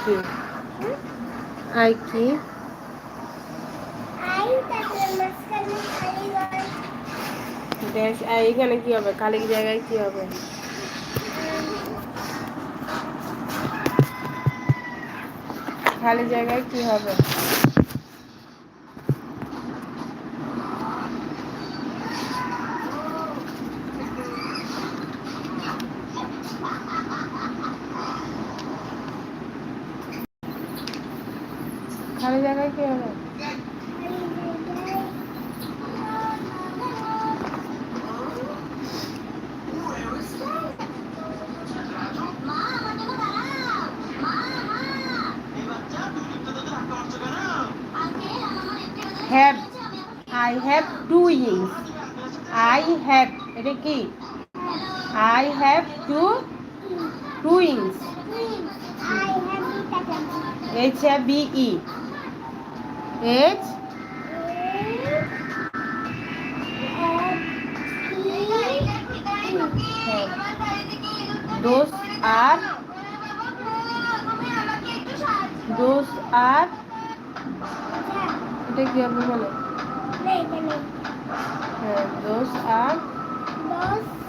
I কি I কি I এখানে কি হবে? খালি জায়গায় কি হবে? খালি জায়গায় কি হবে? থিংস আই হ্যাভ এটা কি I have to to ইংস H have B E H দোষ আর দোষ আর এটা কি আপনি বলেন Eh, 2 a 2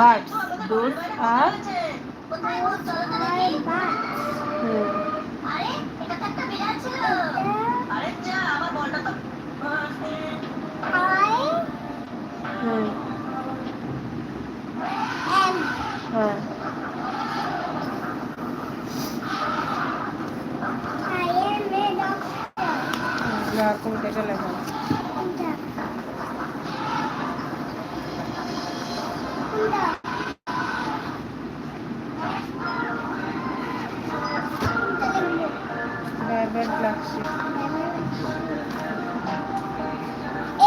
বার্ডস দোষ আর কোথায় ভূত চলো তো দেখি হুম, আরে এটা তো একটা বিড়াল ছিল আরে যা আমার বলটা তো হুম, হ্যাঁ না তুমি এটা লেখো ব্যাবেট ব্ল্যাক শিপ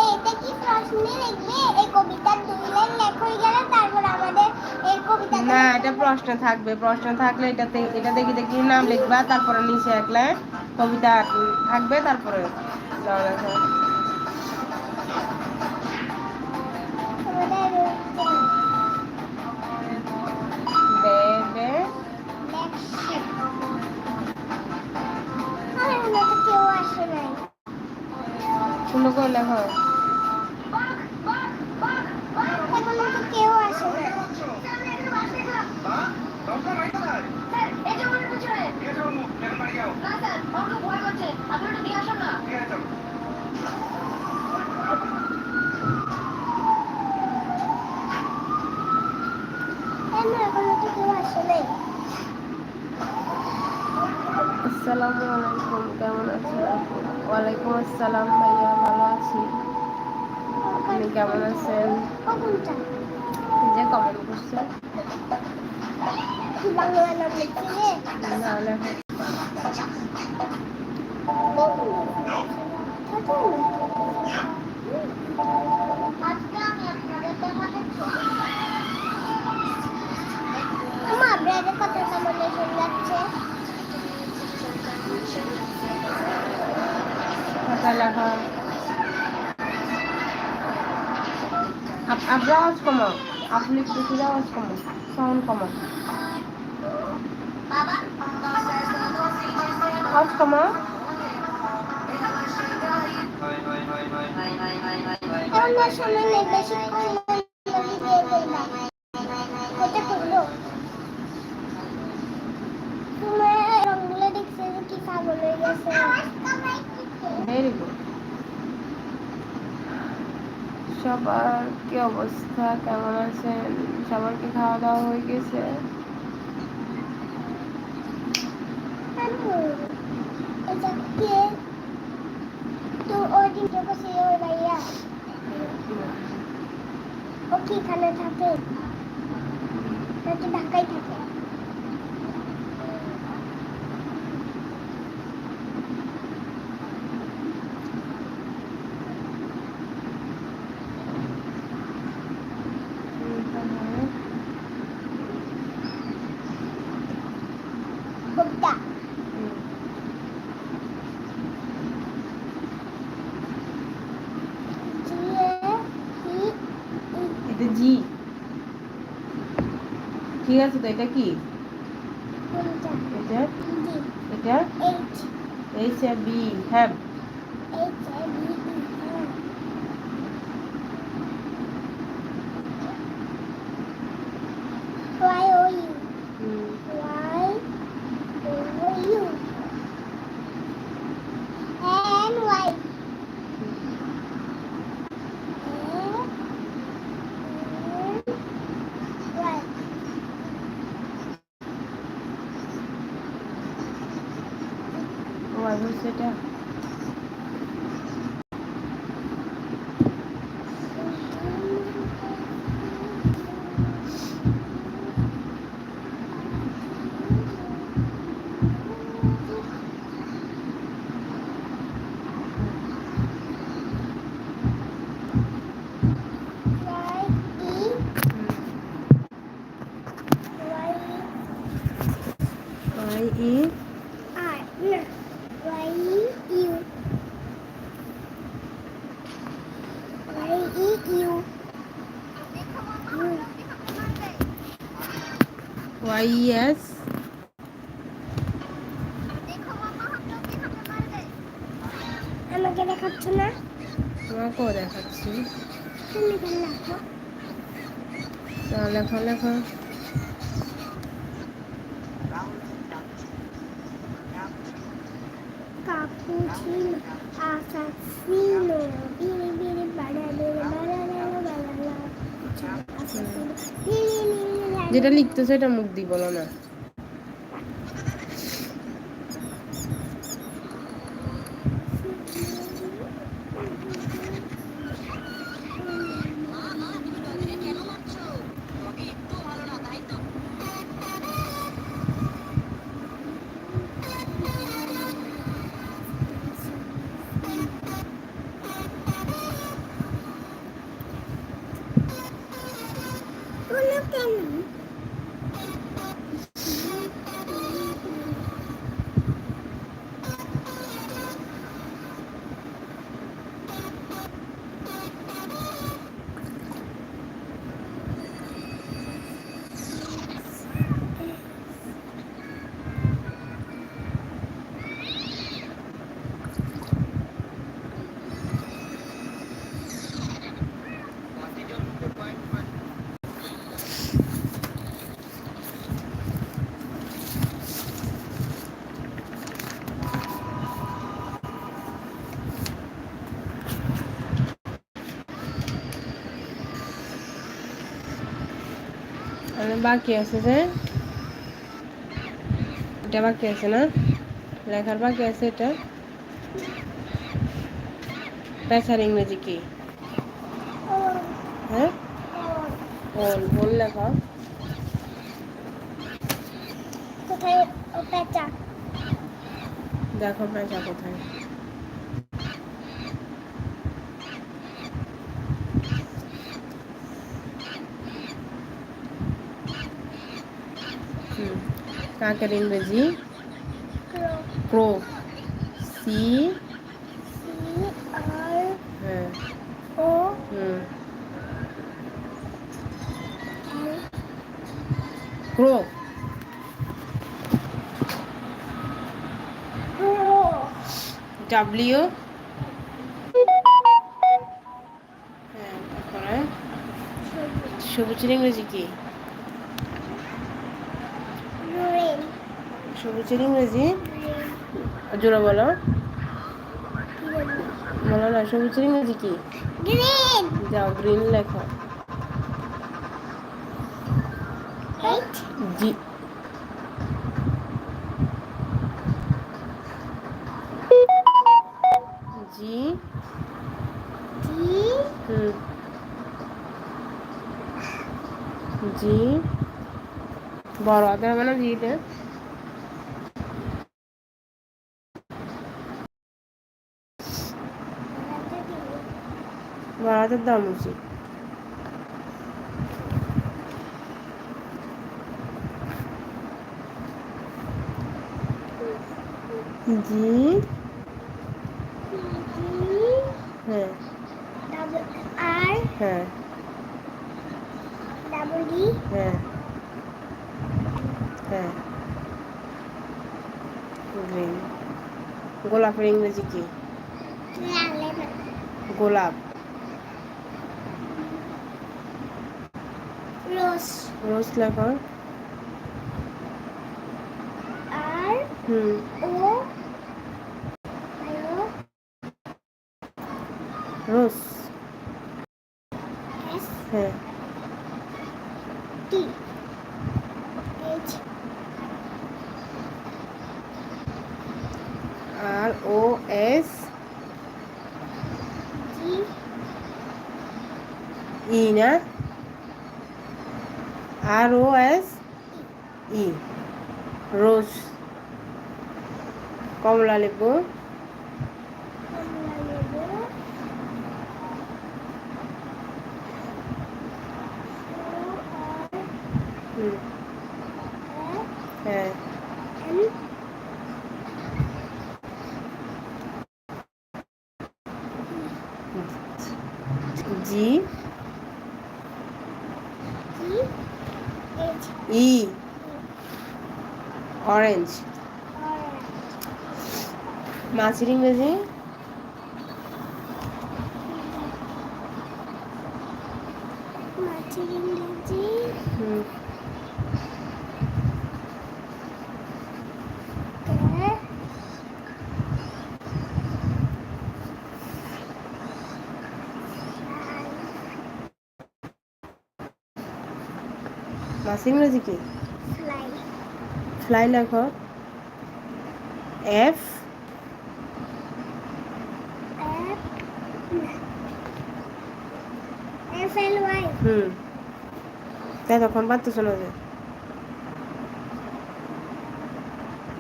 এইটা কি প্রশ্নে লিখবে এই কবিতার দুই লাইন লেখো গেলে তারপর আমাদের এই কবিতা না এটা প্রশ্ন থাকবে। প্রশ্ন থাকলে এটাতে এটা দেখি দেখি নাম লিখবা তারপরে নিচে এক লাইন কবিতা থাকবে তারপরে করে লেখো আসসালামু আলাইকুম কেমন আছেন আপু ওয়ালাইকুম আসসালাম ভাইয়া ভালো আছি। আপনি কেমন আছেন? যে কমেন্ট করছেন না। আপনি আওয়াজ কমাও আপনি প্রচুর আওয়াজ কমাও সাউন্ড কমাও আওয়াজ কমাও আমরা Very good. সবার কি অবস্থা? কেমন আছেন? সবার কি খাওয়া দাওয়া হয়ে গেছে? ও কি থাকে? ঢাকায় থাকে বগদা জিয়ে হি ই এটা জি। ঠিক আছে তো এটা কি? এটা এটা? H A B have H I B E হ্যাঁ Y O U Y O U N Y Y Y হচ্ছে এটা Y E Y Y E আর না Y U Y E U S আমাকে দেখাচ্ছ না তোমাকেও দেখাচ্ছি লেখো লেখো cappuccino, assassino, banana, banana, assassino, biri biri যেটা লিখতেছে এটা মুখ দিয়ে বলো না। বাকি আছে যে? এটা বাকি আছে না? লেখার বাকি আছে এটা? পেশার ইংরেজি কি? হ্যাঁ? ওল ওল লেখা। কোথায়? ও পেঁচা। দেখো পেঁচা কোথায়। কাকের ইংরেজি? ক্রো। সি। হ্যাঁ। হুম। ক্রো। ডাব্লিউ। হ্যাঁ সবুজের ইংরেজি কি? সবুজের ইংরেজি। জোরে বলো। বলো না সবুজের ইংরেজি কি? যাও গ্রিন লেখো। জি। জি। জি। বড় হাতে হবে না জিতে বড় হাতের দাম উচিত জি হ্যাঁ ডাবল আর হ্যাঁ ডাবল ডি হ্যাঁ হ্যাঁ গ্রিন গোলাপের ইংরেজি কি লেমন গোলাপ রোজ রোজ লেখো আর হুম ও রোজ এস হ্যাঁ টি এইচ আর ও এস জি ই না আর ও এস ই রোজ কমলা লেবু কমলা লেবু ও আর হুম এ হ্যাঁ M G G H E orange মাছের ইংরেজি মাছের ইংরেজি হুম। কে ইংরেজি কি? ফ্লাই ফ্লাই লেখো এফ হুম তাই তখন পারতেছ না যে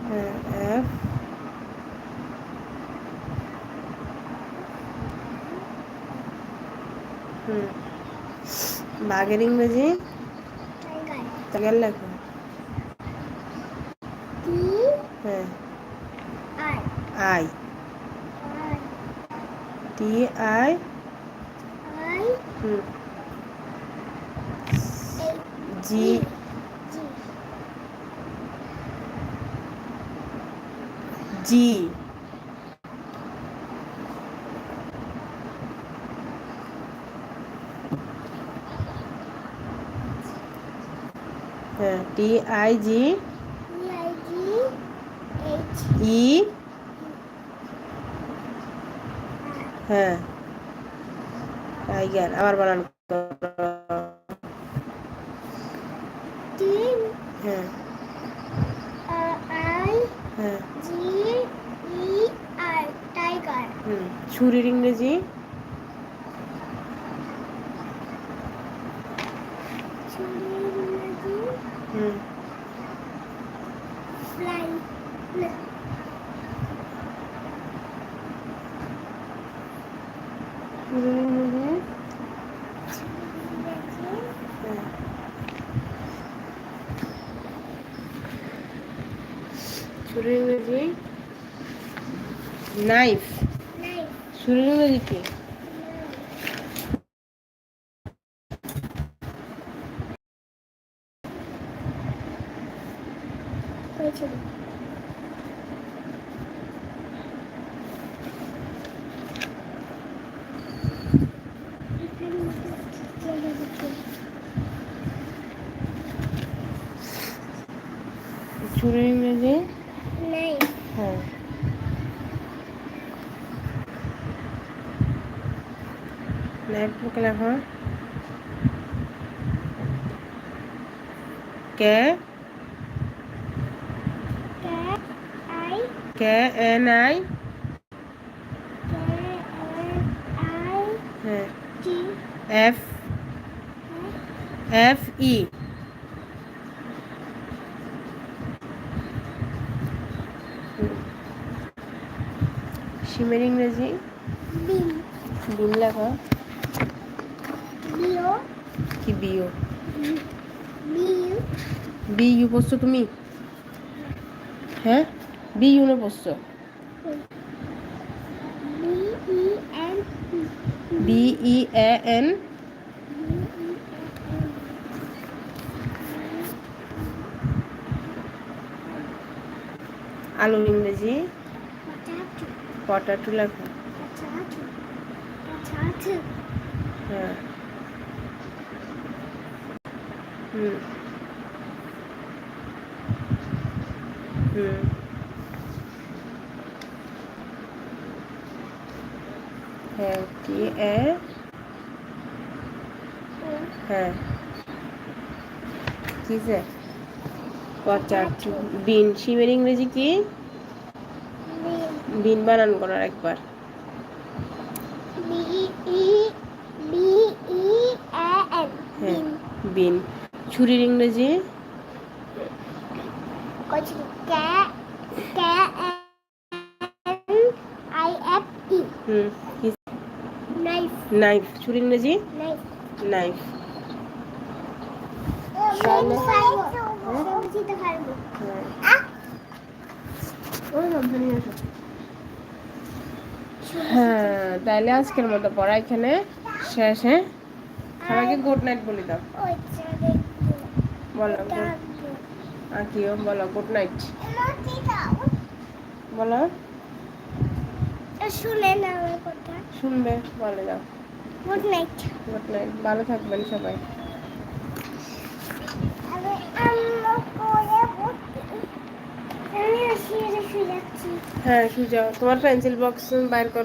হ্যাঁ এফ হুম বাঘের ইংরেজি তাকে লেখো টি হ্যাঁ R I R T I I হুম এই জি জি জি হ্যাঁ। টাইগার আবার বানান। হ্যাঁ। হ্যাঁ। হুম ছুরির ইংরেজি। হুম। ফ্লাই ছুরির ইংরেজি ইংরেজি হ্যাঁ ছুরির ইংরেজি নাইফ নাইফ ছুরির ইংরেজি কি হয়েছিল ছুরির ইংরেজি নাইফ হ্যাঁ নাইফ বুকে লেখো কে কে এন আই হ্যাঁ এফ এফ ই সিমের ইংরেজি বিন বিন লেখো বিও? কি বিও? বিউ। বি ইউ পড়ছো তুমি? হ্যাঁ? বি ইউ না পড়ছো বি ই এ এন? আলুর ইংরেজি। পটাটো। লেখো হ্যাঁ। হুম হুম হ্যাঁ কি এ হ্যাঁ কি? যে পচাটু বিন শিমের ইংরেজি কি বিন বিন বানান করার একবার হ্যাঁ বিন বিন ছুরির ইংরেজি? হ্যাঁ। তাহলে আজকের মতো পড়া এখানে শেষ হ্যাঁ? সবাইকে গুড নাইট বলে দাও। বলো আর কিও বলো গুড নাইট বলো। শুনে না আমার কথা। শুনবে বলে দাও। গুড নাইট গুড নাইট ভালো থাকবেন সবাই। হ্যাঁ সুজা তোমার পেন্সিল বক্স বাইর কর।